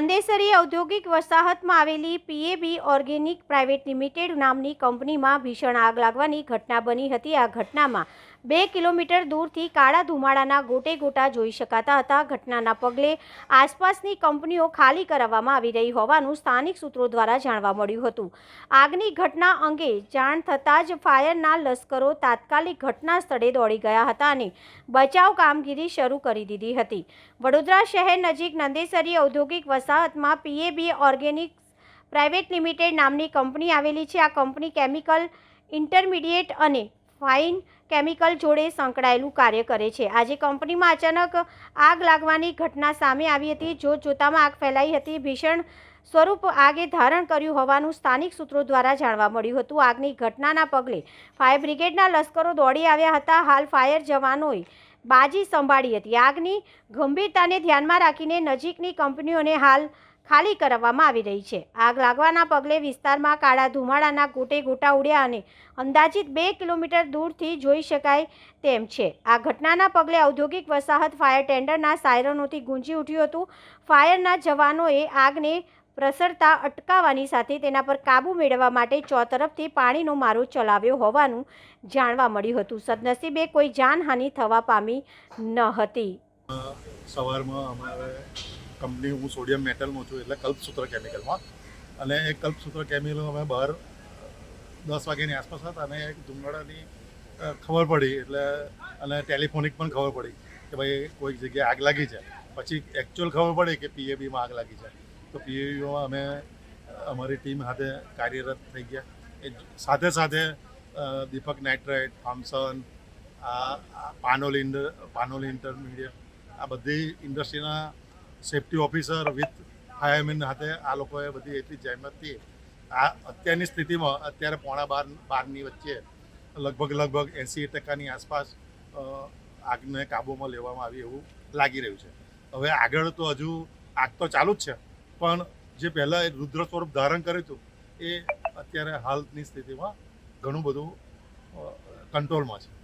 નંદેસરી ઔદ્યોગિક વસાહતમાં આવેલી પીએબી organic private limited નામની કંપનીમાં ભીષણ આગ લાગવાની ઘટના બની હતી. આ ઘટનામાં બે કિલોમીટર દૂરથી કાળા ધુમાડાના ગોટે ગોટા જોઈ શકાતા હતા. ઘટનાના પગલે આસપાસની કંપનીઓ ખાલી કરાવવામાં આવી રહી હોવાનું સ્થાનિક સૂત્રો દ્વારા જાણવા મળ્યું હતું. આગની ઘટના અંગે જાણ થતાં જ ફાયરના લશ્કરો તાત્કાલિક ઘટના સ્થળે દોડી ગયા હતા અને બચાવ કામગીરી શરૂ કરી દીધી હતી. વડોદરા શહેર નજીક નંદેસરી ઔદ્યોગિક વસાહતમાં પીએબી ઓર્ગેનિક પ્રાઇવેટ લિમિટેડ નામની કંપની આવેલી છે. આ કંપની કેમિકલ ઇન્ટરમીડિયેટ અને ફાઇન કેમિકલ જોડે સંકળાયેલું કાર્ય કરે છે. આજે કંપનીમાં અચાનક આગ લાગવાની ઘટના સામે આવી હતી. જોત જોતામાં આગ ફેલાઈ હતી, ભીષણ સ્વરૂપ આગે ધારણ કર્યું હોવાનું સ્થાનિક સૂત્રો દ્વારા જાણવા મળ્યું હતું. આગની ઘટનાના પગલે ફાયર બ્રિગેડના લશ્કરો દોડી આવ્યા હતા. હાલ ફાયર જવાનોએ બાજી સંભાળી હતી. આગની ગંભીરતાને ધ્યાનમાં રાખીને નજીકની કંપનીઓને હાલ ખાલી કરાવવામાં આવી રહી છે. આગ લાગવાના પગલે વિસ્તારમાં કાળા ધુમાડાના ગોટે ગોટા ઉડ્યા અને અંદાજિત બે કિલોમીટર દૂરથી જોઈ શકાય તેમ છે. આ ઘટનાના પગલે ઔદ્યોગિક વસાહત ફાયર ટેન્ડરના સાયરનોથી ગુંજી ઉઠ્યું હતું. ફાયરના જવાનોએ આગને પ્રસરતા અટકાવવાની સાથે તેના પર કાબૂ મેળવવા માટે ચોતરફથી પાણીનો મારો ચલાવ્યો હોવાનું જાણવા મળ્યું હતું. સદનસીબે કોઈ જાનહાનિ થવા પામી ન હતી. સવારમાં અમારે કંપની, હું સોડિયમ મેટલમાં છું એટલે કલ્પસૂત્ર કેમિકલમાં. અને એ કલ્પસૂત્ર કેમિકલ અમે બહાર દસ વાગ્યાની આસપાસ હતા અને ધુમાડાની ખબર પડી એટલે, અને ટેલિફોનિક પણ ખબર પડી કે ભાઈ કોઈક જગ્યાએ આગ લાગી છે. પછી એકચ્યુઅલ ખબર પડી કે પીએબીમાં આગ લાગી છે. તો પીએબીમાં અમે અમારી ટીમ સાથે કાર્યરત થઈ ગયા. એ સાથે સાથે દીપક નાઇટ્રાઇટ થોમ્સન પાનોલ ઇન્ડર, પાનોલ ઇન્ટરમીડિયેટ આ બધી ઇન્ડસ્ટ્રીના સેફ્ટી ઓફિસર વિથ ફાયરમેન સાથે આ લોકોએ બધી એટલી જહેમતથી આ અત્યારની સ્થિતિમાં અત્યારે પોણા બાર, બારની વચ્ચે લગભગ લગભગ એંસી ટકાની આસપાસ આગને કાબૂમાં લેવામાં આવી એવું લાગી રહ્યું છે. હવે આગળ તો હજુ આગ તો ચાલુ જ છે. પણ જે પહેલાં એ રુદ્ર સ્વરૂપ ધારણ કર્યું હતું, એ અત્યારે હાલની સ્થિતિમાં ઘણું બધું કંટ્રોલમાં છે.